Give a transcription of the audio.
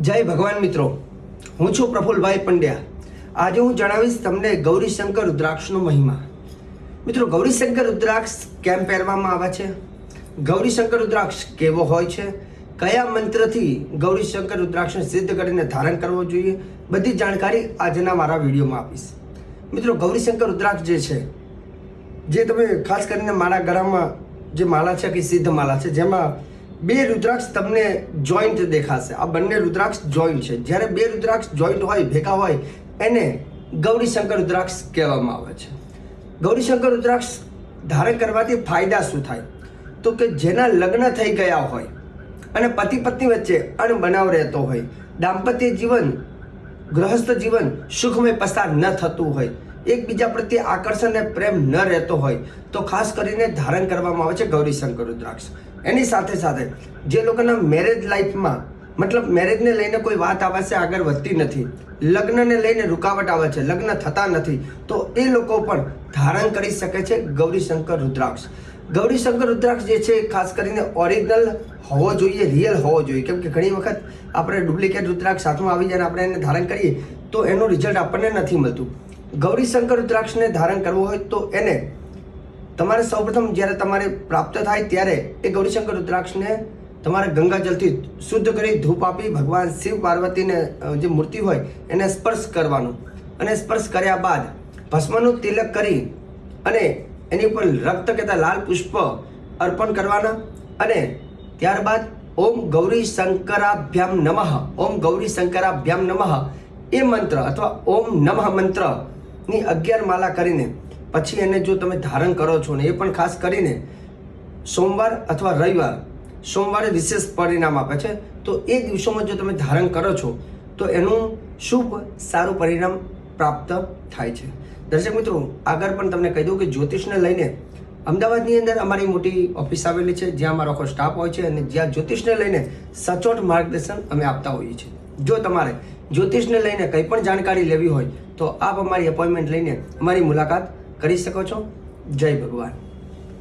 જય ભગવાન મિત્રો. હું છું પ્રફુલભાઈ પંડ્યા. આજે હું જણાવીશ તમને ગૌરીશંકર રુદ્રાક્ષનો મહિમા. મિત્રો, ગૌરીશંકર રુદ્રાક્ષ કેમ પહેરવામાં આવે છે? ગૌરીશંકર રુદ્રાક્ષ કેવો હોય છે? કયા મંત્રથી ગૌરીશંકર રુદ્રાક્ષને સિદ્ધ કરીને ધારણ કરવો જોઈએ? બધી જાણકારી આજના મારા વિડીયોમાં આપીશ. મિત્રો, ગૌરીશંકર રુદ્રાક્ષ જે છે, જે તમે ખાસ કરીને મારા ગળામાં જે માળા છે કે સિદ્ધ માળા છે, જેમાં બે રુદ્રાક્ષ તમને જોઈન્ટ દેખાશે. આ બંને રુદ્રાક્ષ જોઈન્ટ છે. જ્યારે બે રુદ્રાક્ષ જોઈન્ટ હોય, ભેગા હોય, એને ગૌરીશંકર રુદ્રાક્ષ કહેવામાં આવે છે. ગૌરીશંકર રુદ્રાક્ષ ધારણ કરવાથી ફાયદા શું થાય? તો કે જેના લગ્ન થઈ ગયા હોય અને પતિ પત્ની વચ્ચે અણબનાવ રહેતો હોય, દાંપત્ય જીવન, ગૃહસ્થ જીવન સુખમય પસાર ન થતું હોય, એકબીજા પ્રત્યે આકર્ષણ અને પ્રેમ ન રહેતો હોય, તો ખાસ કરીને ધારણ કરવામાં આવે છે ગૌરીશંકર રુદ્રાક્ષ. એની સાથે સાથે જે લોકોના મેરેજ લાઈફમાં મતલબ મેરેજને લઈને કોઈ વાત આવે છે, આગળ વધતી નથી. લગ્નને લઈને રૂકાવટ આવે છે, લગ્ન થતા નથી. તો એ લોકો પણ ધારણ કરી શકે છે ગૌરીશંકર રુદ્રાક્ષ. ગૌરીશંકર રુદ્રાક્ષ જે છે, ખાસ કરીને ઓરિજિનલ હોવો જોઈએ રિયલ હોવો જોઈએ. કેમ કે ઘણી વખત આપણે ડુપ્લિકેટ રુદ્રાક્ષ હાથમાં આવી જાય આપણે એને ધારણ કરીએ, તો એનું રિઝલ્ટ આપણને નથી મળતું. ગૌરીશંકર રુદ્રાક્ષને ધારણ કરવું હોય તો એને તમારે સૌપ્રથમ જ્યારે તમારે પ્રાપ્ત થાય ત્યારે એ ગૌરીશંકર રુદ્રાક્ષને તમારે ગંગાજલથી શુદ્ધ કરી ધૂપ આપી ભગવાન શિવ પાર્વતીને જે મૂર્તિ હોય એને સ્પર્શ કરવાનું. અને સ્પર્શ કર્યા બાદ ભસ્મનું તિલક કરી અને એની ઉપર રક્ત કહેતા લાલ પુષ્પ અર્પણ કરવાના અને ત્યારબાદ ઓમ ગૌરી શંકરાભ્યામ નમઃ, ઓમ ગૌરી શંકરાભ્યામ નમઃ એ મંત્ર અથવા ઓમ નમઃ મંત્રની અગિયાર માલા કરીને પછી એને જો તમે ધારણ કરો છો ને એ પણ ખાસ કરીને સોમવાર અથવા રવિવાર સોમવારે વિશેષ પરિણામ આપે છે, તો એ દિવસોમાં જો તમે ધારણ કરો છો, તો એનું શુભ, સારું પરિણામ પ્રાપ્ત થાય છે. દર્શક મિત્રો, આગળ પણ તમને કહી દઉં કે જ્યોતિષને લઈને અમદાવાદની અંદર અમારી મોટી ઓફિસ આવેલી છે, જ્યાં અમારો આખો સ્ટાફ હોય છે અને જ્યાં જ્યોતિષને લઈને સચોટ માર્ગદર્શન અમે આપતા હોઈએ છીએ. જો તમારે જ્યોતિષને લઈને કંઈ પણ જાણકારી લેવી હોય, તો આપ અમારી એપોઇન્ટમેન્ટ લઈને અમારી મુલાકાત કરી શકો છો? જય ભગવાન.